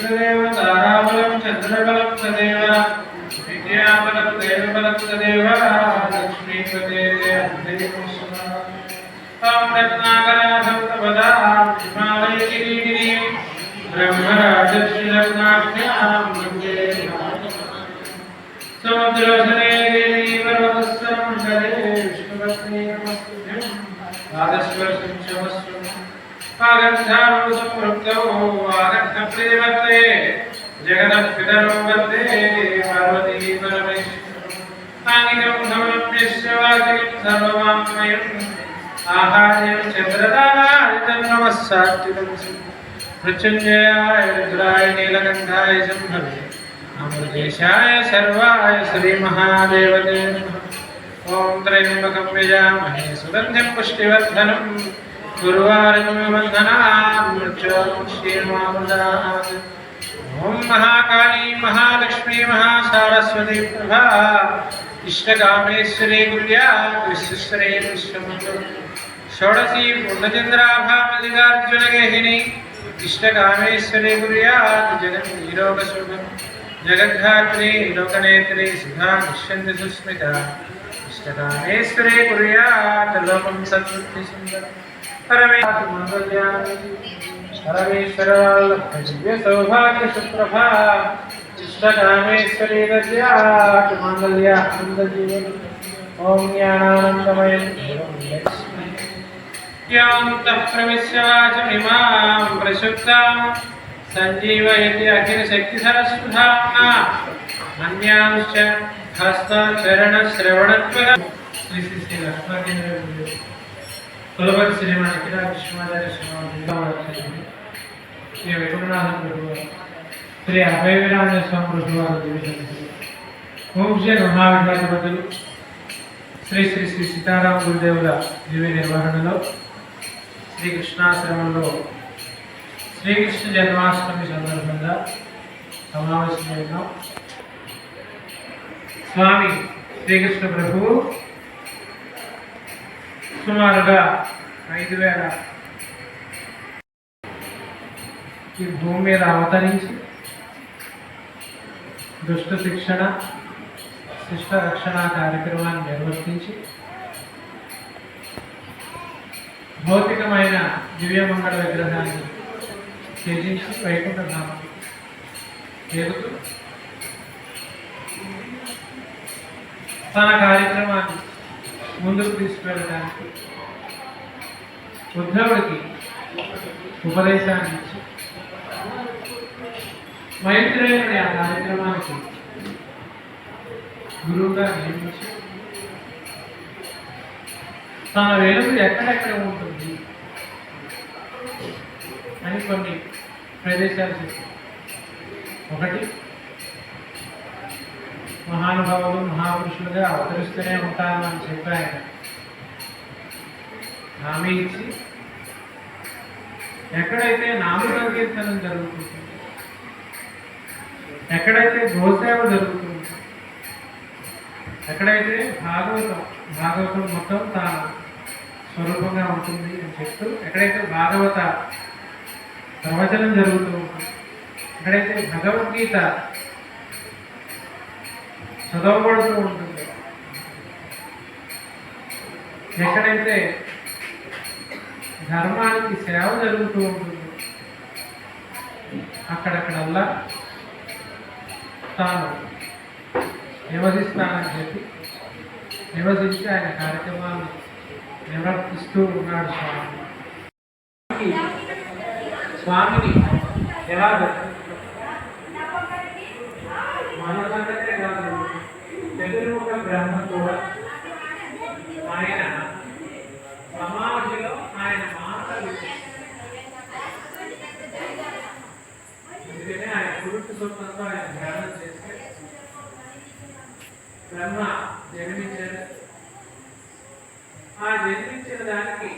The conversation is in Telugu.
సదేవ తారాబలం చంద్రబలం సదేవ విద్యాబలం దేవబలం సదేవ లక్ష్మీపతే తాం రత్నాకరాధం తపదా హిమాలయగిరిగిరి బ్రహ్మరాజశ్రీ రత్నాభ్యాం వందే నమస్తుభ్యం ఆగంధాను సంపృక్తౌ ఆగంధప్రియవర్తే జగతః పితరౌ వందే పార్వతీ పరమేశ్వరం ఆంగికం సమలభ్యస్య వాచికం సర్వమామయం ఆహార్యం చంద్రదానాయుధం నమస్సాత్వికం మృత్యుంజయాయ రుద్రాయ నీలకంఠాయ శంభవే అమృతేశాయ సర్వాయ శ్రీమహాదేవతే నమః ఓం ओम महाकाली महालक्ष्मी महासारस्वती प्रभा इष्टकामेश्वरे गुल्या विश्वेश्वरे विश्वमन्तु षोडशी पूर्णचन्द्राभामल्लिकार्जुनगेहिनी इष्टकामेश्वरे जगद्धात्री लोकनेत्री सुधा सुस्मिता इष्टकामेश्वरे गुल्या నిశ్చంది దివ్య సౌభాగ్య సుప్రభా ఇష్టకామేశ్వరీ దద్యాత్ మాంగళ్య ఆనంద ఓం జ్ఞానానందమయం యాంతః ప్రశుద్ధాం సంజీవయతి అఖిల శక్తి సరస్వధామ్నా హస్త చరణ శ్రీ శ్రీ శ్రీ లక్ష్మీకేంద్ర కులపతి శ్రీమాన్ ఇక్కడ విశ్వనాథార్య శ్రీమాన్ శ్రీ వైకుంఠనాథం ప్రభు శ్రీ అభయ వీరాంజన స్వామి ప్రభు వారు దివ్యదర్శనం. శ్రీ మహావిద్యాధిపతులు శ్రీ శ్రీ శ్రీ సీతారామ గురుదేవుల దివ్య నిర్వహణలో శ్రీకృష్ణాశ్రమంలో శ్రీకృష్ణ జన్మాష్టమి సందర్భంగా సమావేశమైన స్వామి శ్రీకృష్ణ ప్రభువు సుమారుగా ఐదు వేల ఈ భూమి మీద అవతరించి దుష్ట శిక్షణ శిష్ట రక్షణ కార్యక్రమాన్ని నిర్వర్తించి భౌతికమైన దివ్యమంగళ విగ్రహాన్ని త్యజించి వైకుంఠధామం చేరుతూ తన కార్యక్రమాన్ని ముందుకు తీసుకెళ్ళడానికి ఉద్ధవుడికి ఉపదేశాన్ని ఇచ్చి మైత్రేయుడి ఆ కార్యక్రమానికి గురువుగా నియమించి తన వెలుగు ఎక్కడెక్కడ ఉంటుంది అని కొన్ని ప్రదేశాలు చెప్పారు. ఒకటి మహానుభావులు మహాపురుషులుగా అవతరిస్తూనే ఉంటారు అని చెప్పి ఆయన హామీ ఇచ్చి ఎక్కడైతే నామ సంకీర్తనం జరుగుతుంది ఎక్కడైతే గోసేవ జరుగుతుంది ఎక్కడైతే భాగవతం భాగవతం మొత్తం తన స్వరూపంగా ఉంటుంది అని చెప్తూ ఎక్కడైతే భాగవత ప్రవచనం జరుగుతూ ఉంటుంది ఎక్కడైతే భగవద్గీత చదవబడుతూ ఉంటుంది ఎక్కడైతే ధర్మానికి సేవ జరుగుతూ ఉంటుంది అక్కడక్కడల్లా తాను నివసిస్తానని చెప్పి నివసించి ఆయన కార్యక్రమాన్ని నిర్వర్తిస్తూ ఉన్నాడు స్వామి స్వామిని ఎలా దర్శించుకుంటాం? ఆయన ఆయన ధ్యానం చేస్తే బ్రహ్మ జన్మించాడు ఆ జన్మించిన దానికి